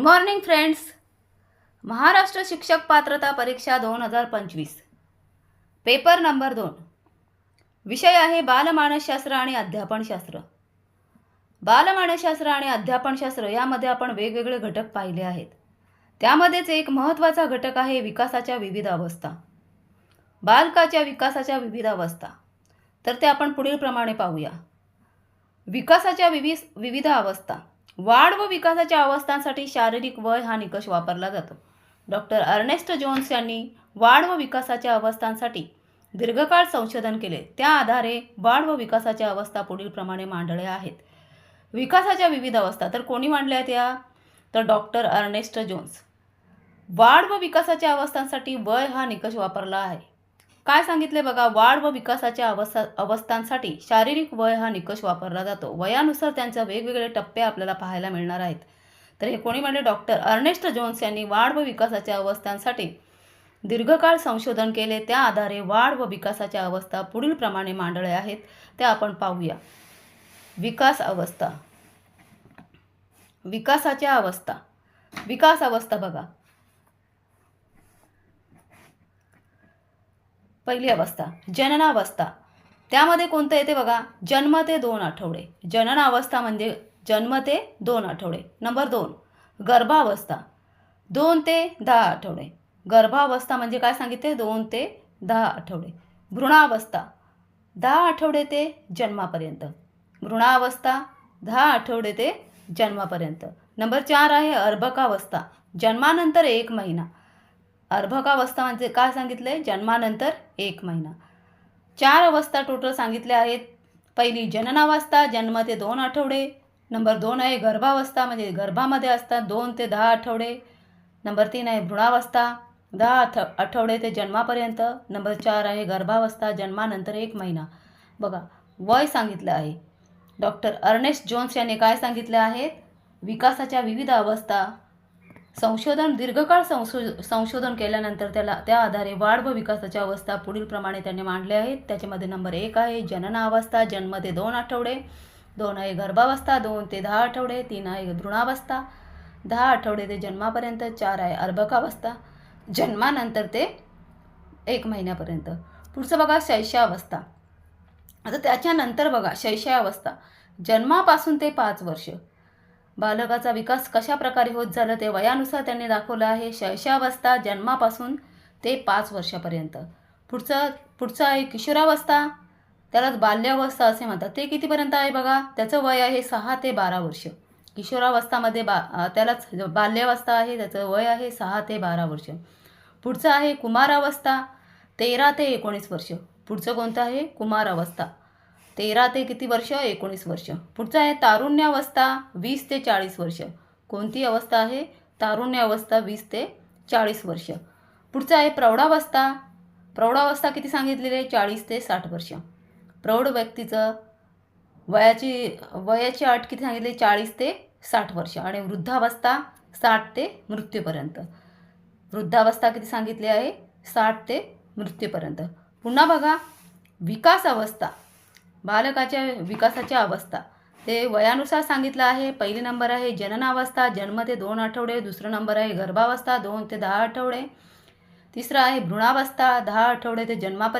Morning friends Maharashtra शिक्षक पात्रता परीक्षा दोन हजार पंचवीस. पेपर नंबर दोन. विषय आहे बालमानसशास्त्र आणि अध्यापनशास्त्र. बालमानसशास्त्र आणि अध्यापनशास्त्र यामध्ये आपण वेगवेगळे घटक पाहिले आहेत. त्यामध्येच एक महत्त्वाचा घटक आहे विकासाच्या विविध अवस्था. बालकाच्या विकासाच्या विविध अवस्था. तर ते आपण पुढीलप्रमाणे पाहूया. विकासाच्या विविध विविध अवस्था. वाढ व विकासाच्या अवस्थांसाठी शारीरिक वय हा निकष वापरला जातो. डॉक्टर अर्नेस्ट जोन्स यांनी वाढ व विकासाच्या अवस्थांसाठी दीर्घकाळ संशोधन केले. त्या आधारे वाढ व विकासाच्या अवस्था पुढीलप्रमाणे मांडल्या आहेत. विकासाच्या विविध अवस्था तर कोणी मांडल्या आहेत तर डॉक्टर अर्नेस्ट जोन्स. वाढ व विकासाच्या अवस्थांसाठी वय हा निकष वापरला आहे. काय सांगितले बघा वाढ व विकासाच्या अवस्था अवस्थांसाठी शारीरिक वय हा निकष वापरला जातो. वयानुसार त्यांच्या वेगवेगळे टप्पे आपल्याला पाहायला मिळणार आहेत. तर हे कोणी म्हणले? डॉक्टर अर्नेस्ट जोन्स यांनी वाढ व विकासाच्या अवस्थांसाठी दीर्घकाळ संशोधन केले. त्या आधारे वाढ व विकासाच्या अवस्था पुढीलप्रमाणे मांडल्या आहेत. त्या आपण पाहूया. विकास अवस्था. विकासाच्या अवस्था. विकास अवस्था बघा. पहिली अवस्था जननावस्था. त्यामध्ये कोणतं येते बघा? जन्म ते दोन आठवडे. जननावस्था म्हणजे जन्म ते दोन आठवडे. नंबर दोन गर्भावस्था. दोन ते दहा आठवडे. गर्भावस्था म्हणजे काय सांगितले? दोन ते दहा आठवडे. भ्रूणावस्था दहा आठवडे ते जन्मापर्यंत. भ्रूणावस्था दहा आठवडे ते जन्मापर्यंत. नंबर चार आहे अर्भकावस्था. जन्मानंतर एक महिना. अर्भकावस्था म्हणजे काय आहे जन्मानंतर एक महिना. चार अवस्था टोटल सांगितल्या आहेत. पहिली जननावस्था जन्म ते दोन आठवडे. नंबर दोन आहे गर्भावस्था म्हणजे गर्भामध्ये असतात दोन ते दहा आठवडे. नंबर तीन आहे भ्रूणावस्था दहा आठ आठवडे ते जन्मापर्यंत. नंबर चार आहे गर्भावस्था जन्मानंतर एक महिना. बघा वय सांगितलं आहे. डॉक्टर अर्नेस्ट जोन्स यांनी काय सांगितलं आहेत विकासाच्या विविध अवस्था. संशोधन दीर्घकाळ संशो संशोधन केल्यानंतर त्याला त्या आधारे वाढ व विकासाच्या अवस्था पुढीलप्रमाणे त्यांनी मांडल्या आहेत त्याच्यामध्ये नंबर एक आहे जननावस्था जन्म ते दोन आठवडे दोन आहे गर्भावस्था दोन ते दहा आठवडे तीन आहे भ्रूणावस्था दहा आठवडे ते जन्मापर्यंत चार आहे अर्भकावस्था जन्मानंतर ते एक महिन्यापर्यंत. पुढचं बघा शैशावस्था. आता त्याच्यानंतर बघा शैशावस्था. जन्मापासून ते पाच वर्ष. बालकाचा विकास कशा प्रकारे होत झालं ते वयानुसार त्यांनी दाखवलं आहे. शैशावस्था जन्मापासून ते पाच वर्षापर्यंत. पुढचं पुढचं आहे किशोरावस्था. त्यालाच बाल्यावस्था असे म्हणतात. ते कितीपर्यंत आहे बघा? त्याचं वय आहे सहा ते बारा वर्ष. किशोरावस्थामध्ये बा त्यालाच बाल्यावस्था आहे. त्याचं वय आहे सहा ते बारा वर्ष. पुढचं आहे कुमारावस्था. तेरा ते एकोणीस वर्ष. पुढचं कोणतं आहे? कुमारावस्था. तेरा ते किती वर्ष? एकोणीस वर्ष. पुढचं आहे तारुण्यावस्था वीस ते चाळीस वर्ष. कोणती अवस्था आहे? तारुण्यावस्था वीस ते चाळीस वर्ष. पुढचं आहे प्रौढावस्था. प्रौढावस्था किती सांगितलेली आहे? चाळीस ते साठ वर्ष. प्रौढ व्यक्तीचं वयाची वयाची अट किती सांगितली? चाळीस ते साठ वर्ष. आणि वृद्धावस्था साठ ते मृत्यूपर्यंत. वृद्धावस्था किती सांगितली आहे? साठ ते मृत्यूपर्यंत. पुन्हा बघा. विकास अवस्था बालकाच्या विकासाच्या अवस्था. ते वयानुसार सांगितलं आहे पहिली नंबर आहे जननावस्था जन्म ते दोन आठवडे दुसरं नंबर आहे गर्भावस्था दोन ते दहा आठवडे तिसरं आहे भ्रूणावस्था दहा आठवडे ते जन्मापर्यंत